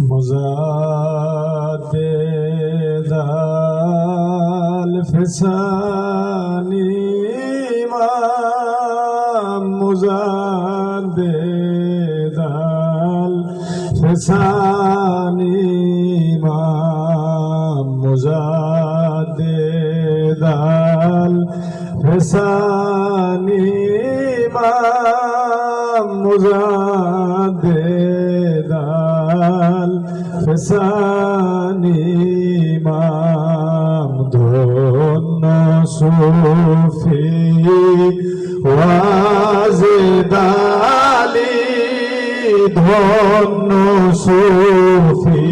مزاد الفساني ما مزاد الفساني ما مزاد الفساني ما مزاد সানিমাম ধন্য সুফি। ওয়াজদালি ধন্য সুফি।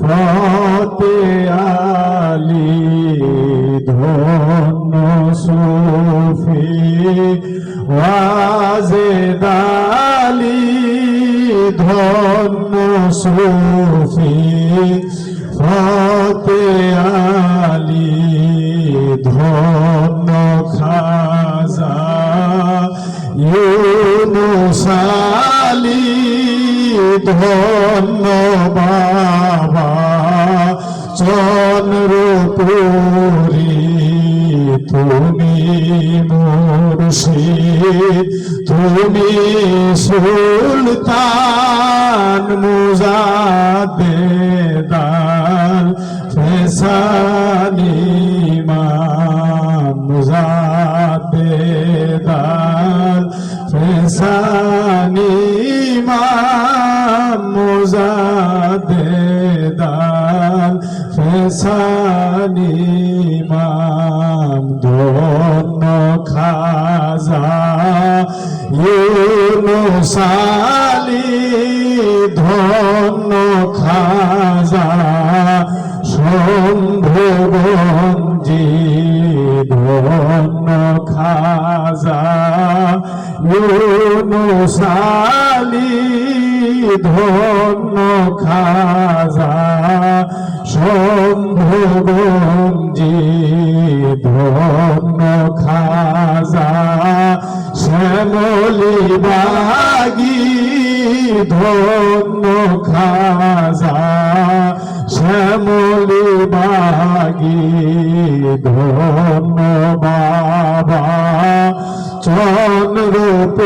ফতে আলী ধন্য সুফি। ওয়াজদালি ধন্য সুফি ফতে আলি ধন্য খাজা ধন্য বাবা চন্দ্রপুরী তুমি মুর্শিদ। তুমি সুলতান মুজাদ্দেদান ফেসানি ইমাম মুজাদ্দেদান ফেসানি ইমাম মুজাদ্দেদান ফেসানি ইমাম ধন্য খাজা ইউনুসালি ধন্য খাজা শম্ভুগঞ্জি ধন্য খাজা ইউনুসালি ধন্য খাজা শম্ভুগঞ্জি ধন্য খাজা শ্যামলি বাগি ধন্য খাজা শ্যামলি বাগি ধন্য বাবা। চন্দ্রপুরি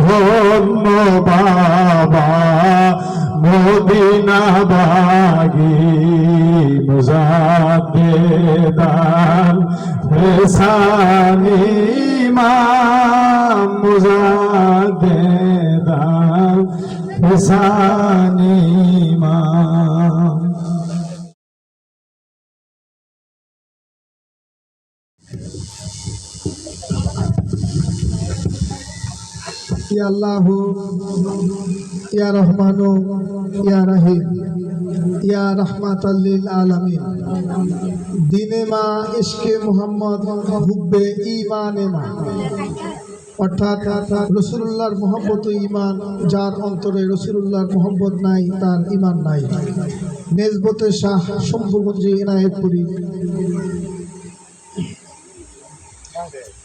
ধন্য বাবা মদিনা বাগি মুজাদ্দেদান ফেসানি মা দাম ফেসানি ইয়া আল্লাহ, ইয়া রহমান, ইয়া রাহিম, ইয়া রহমাতাল্লিল আলামিন। দিনে মা, ইশকে মুহাম্মদ, হুব্বে ইমানে মা। অর্থাৎ রসুল্লাহর মোহাম্মত ইমান যার অন্তরে রসুল্লাহর মোহাম্মত নাই, তার ইমান নাই। নেজবতে শাহ শম্ভুগঞ্জি এনায়েতপুরী।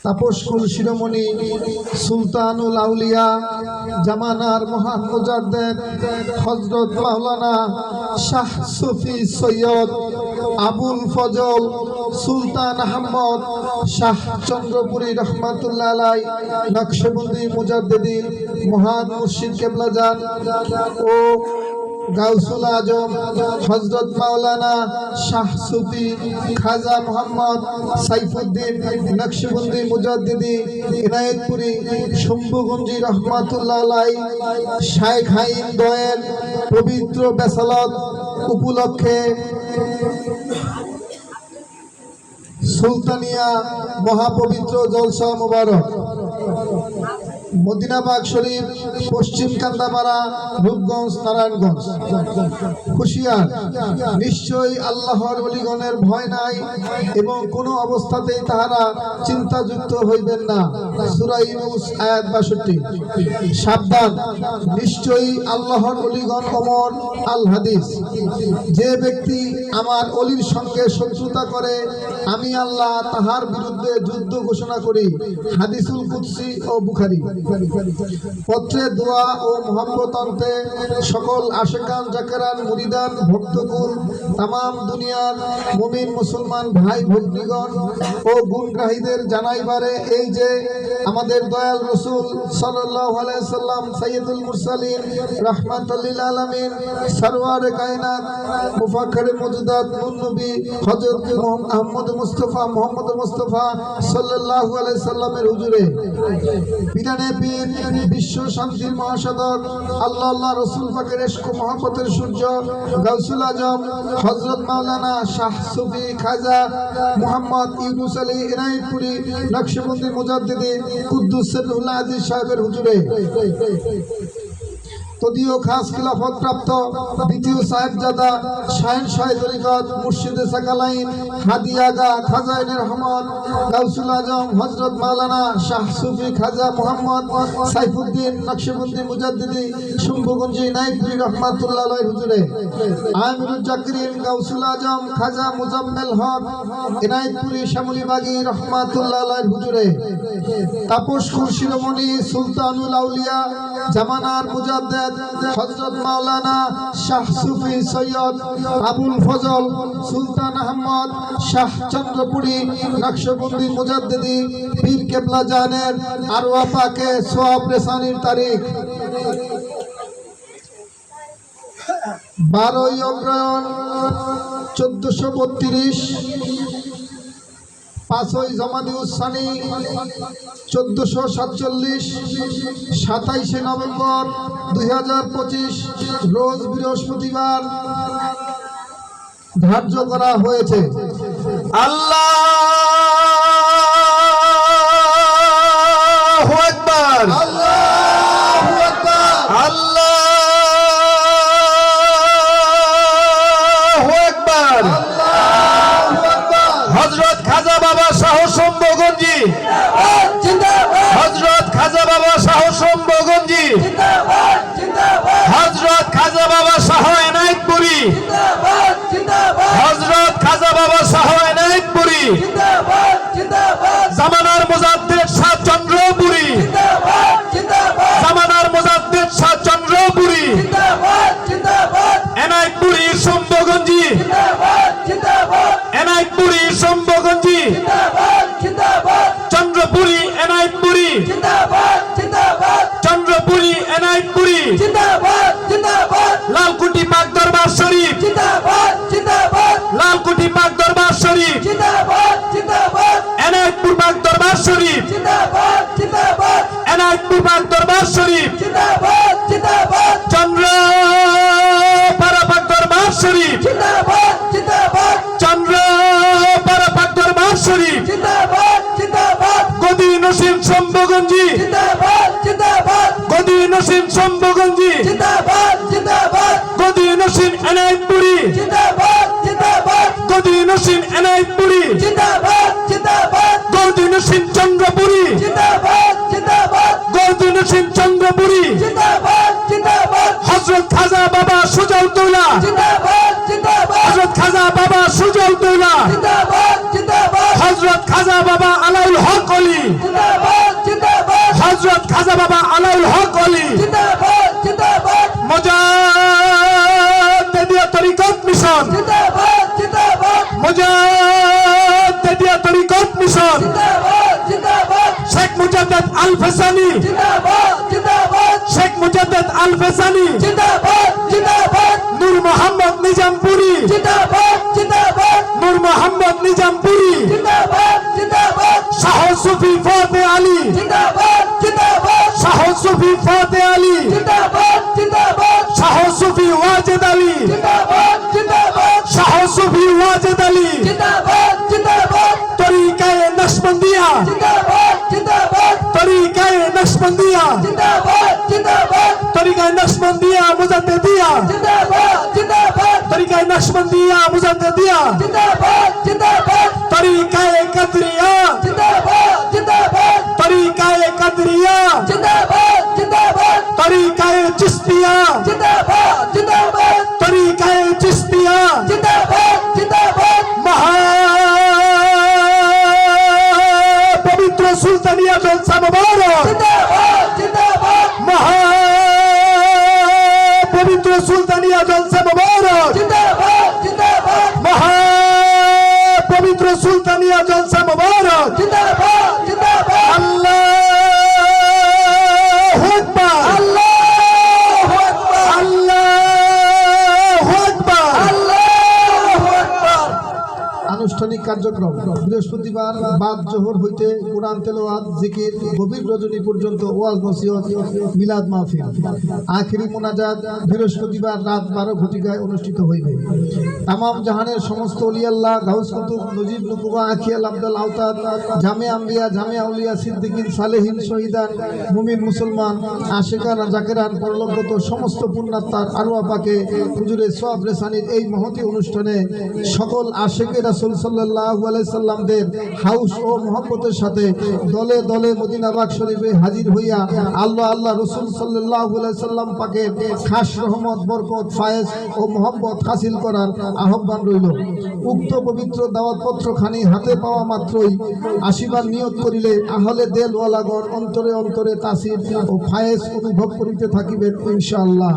তাপসকুল শিরোমণি, সুলতানুল আউলিয়া, জামানার মহান মুজাদ্দেদ হজরত মাওলানা শাহ সুফি সৈয়দ আবুল ফজল, সুলতান আহমদ, শাহ চন্দ্রপুরী রহমাতুল্লাহ আলাই, নকশবন্দি মুজাদ্দেদিন, মহান মুর্শিদ কেবলাজান ও গাউসুল আজম হজরত মাওলানা শাহ সুফি খাজা মোহাম্মদ সাইফুদ্দিন, নকশবন্দি মুজাদ্দিদি, ইনায়েতপুরি, শম্ভুগঞ্জি রহমাতুল্লাহ আলাই শাইখ হাইন দয়েল, পবিত্র বেসালত উপলক্ষে সুলতানিয়া মহাপবিত্র জলসা মোবারক। মদিনাবাগ শরীফ, পশ্চিম কান্দাপাড়া, রূপগঞ্জ, নারায়ণগঞ্জ। হুশিয়ার, নিশ্চয়ই আল্লাহর অলিগণের ভয় নাই এবং কোনো অবস্থাতেই তাহারা চিন্তাযুক্ত হইবেন না। সুরা ইউনুস, আয়াত বাষট্টি। সাবধান, নিশ্চয়ই আল্লাহর অলিগণ অমর আল হাদিস যে ব্যক্তি আমার অলির সঙ্গে শত্রুতা করে, আমি আল্লাহ তাহার বিরুদ্ধে যুদ্ধ ঘোষণা করি। হাদিসুল কুৎসি ও বুখারি। পত্রে দোয়া ও মোহাম্মত আনতে সকল আশেকান, জাকেরান, মুরিদান, ভক্তকুল, তামাম দুনিয়ার মুমিন, মুসলমান, ভাই, ভগ্নীগণ ও গুণগ্রাহীদের জানাইবারে এই যে আমাদের দয়াল রসুল সাল্লাহ আলাইসাল্লাম সৈয়দুল মুরসালিন রহমাতুল্লিল আলমিন, সরওয়ারে কায়নাত মুফাখরে মজুদাত নুনবী হজরত আহমদ মুস্তফা, মোহাম্মদ মুস্তফা সাল্লাল্লাহু আলাইহি সাল্লামের হুজুরে। পিরানে পীর বিশ্ব শান্তির মহাসাধক, আল্লাহ আল্লাহ, রসুল পাকের এশক মহাপতের সূর্য, গাউসুল আজম হজরত মাওলানা শাহ সুফি খাজা, মোহাম্মদ ইউনুস আলী ইনাইপুরি নকশবন্দি মুজাদ্দিদি, কুদ্দুস সরুল্লাহ আজিজ সাহেবের হুজুরে। তদীয় খাস খিলাফত প্রাপ্ত দ্বিতীয় সাহেবজাদা শাহিন শাহেদ তরিকত মুর্শিদে সাকালাইন হাদিয়াগা খাজাইন রহমান, গাউসুল আজম, হজরত মাওলানা শাহ সুফি খাজা মোহাম্মদ সাইফুদ্দিন নকশবন্দি মুজাদ্দিদি, শুম্ভগঞ্জি নাইপুরি রহমাতুল্লাহ হুজুরে। আমিরুল জাকিরিন, গাউসুল আজম, খাজা মুজাম্মেল হক, এনায়তপুরি শ্যামলী বাগি রহমাতুল্লাহ হুজুরে। তাপস শিরোমণি সুলতানুল আউলিয়া, জামানার মুজাদ্দেদ হজরত মাওলানা শাহ সুফি সৈয়দ আবুল ফজল, সুলতান আহমদ, শাহ চন্দ্রপুরী, নকশবন্দি মুজাদ্দিদি, পীর কেবলা জানের আরওয়া পাকে সোয়াব রেসানির তারিখ। বারোই অগ্রয়ণ চোদ্দশো বত্রিশ পাঁচই জমাদি উসানি চোদ্দশো সাতচল্লিশ সাতাইশে নভেম্বর দুই হাজার পঁচিশ রোজ বৃহস্পতিবার ধার্য করা হয়েছে। আল্লাহ আকবার। আল্লাহু হযরত খাজা বাবা শাহ সম্ভগঞ্জি হজরত খাজা বাবা শাহ সম্ভগঞ্জি হজরত খাজা বাবা শাহ এনায়তপুরি। হজরত খাজা বাবা শাহ এনায়তপুরি। জামানার মুজাদ্দেদ শাহ চন্দ্রপুরি জামানার মুজাদ্দেদ শাহ চন্দ্রপুরি এনায়েতপুরি সম্ভগঞ্জি এনায়েতপুরি সম্ভগঞ্জি চন্দ্রপুরি এনায়েতপুরি চন্দ্রপুরি এনায়েতপুরি লালকুটি পাক দরবার শরীফ লালকুটি পাক দরবার শরীফ এনায়েতপুর পাক দরবার শরীফ পাক দরবার শরীফ চন্দ্র পারা পাক দরবার শরীফ চন্দ্র পারা পাক দরবার শরীফ গদি নসিম সম্ভগঞ্জি গদি নসিম সম্ভগঞ্জি গদি নসিম এনায়েতপুরি গদি নসিম এনায়েতপুরি গদি নসিম চন্দ্রপুরি গদি নসিম হজরত খাজা বাবা সুজলতৌলা হজরত খাজা বাবা সুজলতৌলা হজরত খাজা বাবা আলাউল হক অলি হজরত খাজা বাবা আলাউল হক অলি মুজাদ্দিদিয়া তরিকত মিশন। মুজাদ্দিদিয়া তরিকত মিশন। শেখ মুজাদ্দেদ আল ফেসানি মুজাদ্দেদ আল ফেসানি নূর মোহাম্মদ নিজামপুরি। নূর মোহাম্মদ নিজামপুরি শাহ সুফি ফতে আলী শাহ সুফি ফতে আলী শাহ সুফি ওয়াজেদ আলী শাহ সুফি ওয়াজেদ আলী তরিকায়ে নকশবন্দিয়া তরিকায়ে নকশবন্দিয়া তরিকায়ে নকশবন্দিয়া মুজাদ্দিদিয়া তরিকায়ে নকশবন্দিয়া মুজাদ্দিদিয়া তরিকায়ে কদরিয়া। তরিকায়ে কদরিয়া। তরিকায়ে চিস্তিয়া। তরিকায়ে চিস্তিয়া। মহা পবিত্র সুলতানিয়া জলসা মুবারক কার্যক্রম। বৃহস্পতিবার বাদ জোহর হইতে কোরআন তেলাওয়াত, জিকির, গভীর রজনী পর্যন্ত ওয়াজ নসিহত মিলাদ মাহফিল। আখিরি মোনাজাত বৃহস্পতিবার রাত বারো ঘটিকায় অনুষ্ঠিত হইবে। তামাম জাহানের সমস্ত অলিয়াল্লাহ, গাউস কুতুব নজিব নুকুবা আখিয়াল আব্দুল আওতাদ, জামে আম্বিয়া, জামে আউলিয়া, সিদ্দিকিন, সালেহিন, শহীদান, মুমিন, মুসলমান আশেকান জাকেরান পরলোকগত সমস্ত পুণ্যাত্মার আরোয়া পাকে হুজুরের সব রেসানির এই মহতি অনুষ্ঠানে সকল আশেকের রাসুল সাল্লাহ সাল্লামদের হাউস ও মোহাম্মতের সাথে দলে দলে মদিনাবাগ শরীফে হাজির হইয়া আল্লাহ আল্লাহ রসুল সাল্লাহ সাল্লাম পাকে খাস রহমত, বরকত, ফায়েজ ও মোহাম্মত হাসিল করার আহ্বান রইল। উক্ত পবিত্র দাওয়াতপত্র খানি হাতে পাওয়া মাত্রই আশীর্বাদ নিয়োগ করিলে আহলে দেলওয়ালাগণ অন্তরে অন্তরে তাসির ও ফায়েজ অনুভব করিতে থাকিবেন ইনশাআল্লাহ।